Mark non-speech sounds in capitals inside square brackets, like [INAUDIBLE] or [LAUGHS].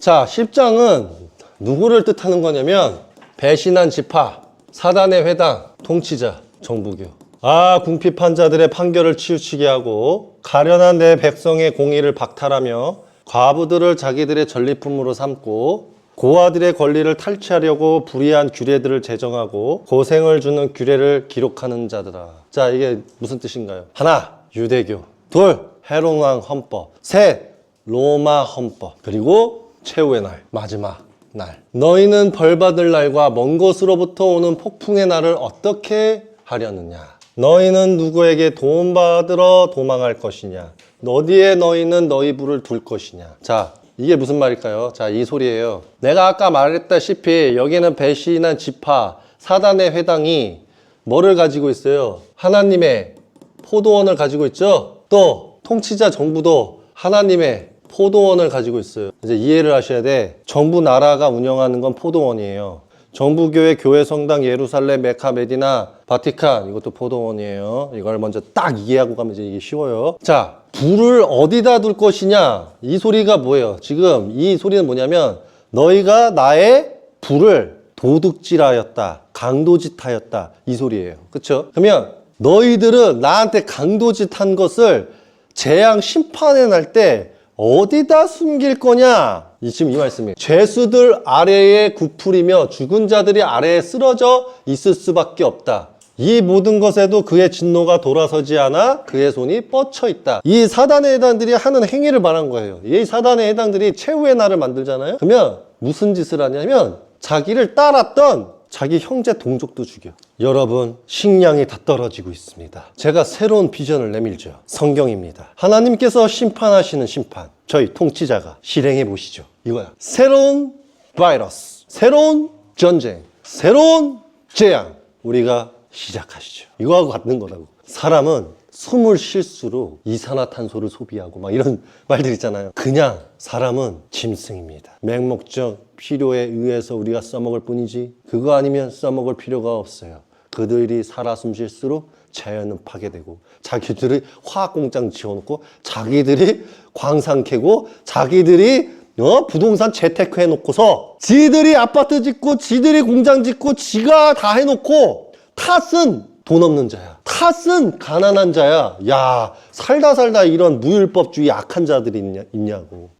자, 10장은 누구를 뜻하는 거냐면 배신한 지파, 사단의 회당, 통치자, 정부교. 아, 궁핍한 자들의 판결을 치우치게 하고 가련한 내 백성의 공의를 박탈하며 과부들을 자기들의 전리품으로 삼고 고아들의 권리를 탈취하려고 불의한 규례들을 제정하고 고생을 주는 규례를 기록하는 자들아. 자, 이게 무슨 뜻인가요? 하나, 유대교. 둘, 헤로왕 헌법. 셋, 로마 헌법. 그리고 최후의 날, 마지막 날. 너희는 벌받을 날과 먼 곳으로부터 오는 폭풍의 날을 어떻게 하려느냐? 너희는 누구에게 도움받으러 도망할 것이냐? 어디에 너희는 너희 부를 둘 것이냐? 자, 이게 무슨 말일까요? 자, 이 소리예요. 내가 아까 말했다시피 여기는 배신한 지파, 사단의 회당이 뭐를 가지고 있어요? 하나님의 포도원을 가지고 있죠? 또 통치자 정부도 하나님의 포도원을 가지고 있어요. 이제 이해를 하셔야 돼. 정부 나라가 운영하는 건 포도원이에요. 정부교회, 교회 성당, 예루살렘, 메카, 메디나, 바티칸 이것도 포도원이에요. 이걸 먼저 딱 이해하고 가면 이제 이게 쉬워요. 자, 불을 어디다 둘 것이냐? 이 소리가 뭐예요? 지금 이 소리는 뭐냐면 너희가 나의 불을 도둑질하였다, 강도짓하였다 이 소리예요. 그렇죠? 그러면 너희들은 나한테 강도짓한 것을 재앙 심판에 날때 어디다 숨길 거냐? 이 지금 이 말씀이에요. 죄수들 아래에 구풀이며 죽은 자들이 아래에 쓰러져 있을 수밖에 없다. 이 모든 것에도 그의 진노가 돌아서지 않아 그의 손이 뻗쳐 있다. 이 사단의 해당들이 하는 행위를 말한 거예요. 이 사단의 해당들이 최후의 날을 만들잖아요. 그러면 무슨 짓을 하냐면 자기를 따랐던 자기 형제 동족도 죽여. 여러분, 식량이 다 떨어지고 있습니다. 제가 새로운 비전을 내밀죠. 성경입니다. 하나님께서 심판하시는 심판. 저희 통치자가 실행해 보시죠. 이거야. 새로운 바이러스, 새로운 전쟁, 새로운 재앙. 우리가 시작하시죠. 이거하고 같은 거라고. 사람은 숨을 쉴수록 이산화탄소를 소비하고 막 이런 [LAUGHS] 말들 있잖아요. 그냥 사람은 짐승입니다. 맹목적 필요에 의해서 우리가 써먹을 뿐이지 그거 아니면 써먹을 필요가 없어요. 그들이 살아 숨 쉴수록 자연은 파괴되고 자기들이 화학 공장 지어놓고 자기들이 광산 캐고 자기들이 어? 부동산 재테크 해놓고서 지들이 아파트 짓고 지들이 공장 짓고 지가 다 해놓고 탓은 돈 없는 자야. 탓은 가난한 자야. 야, 살다 살다 이런 무율법주의 악한 자들이 있냐, 있냐고.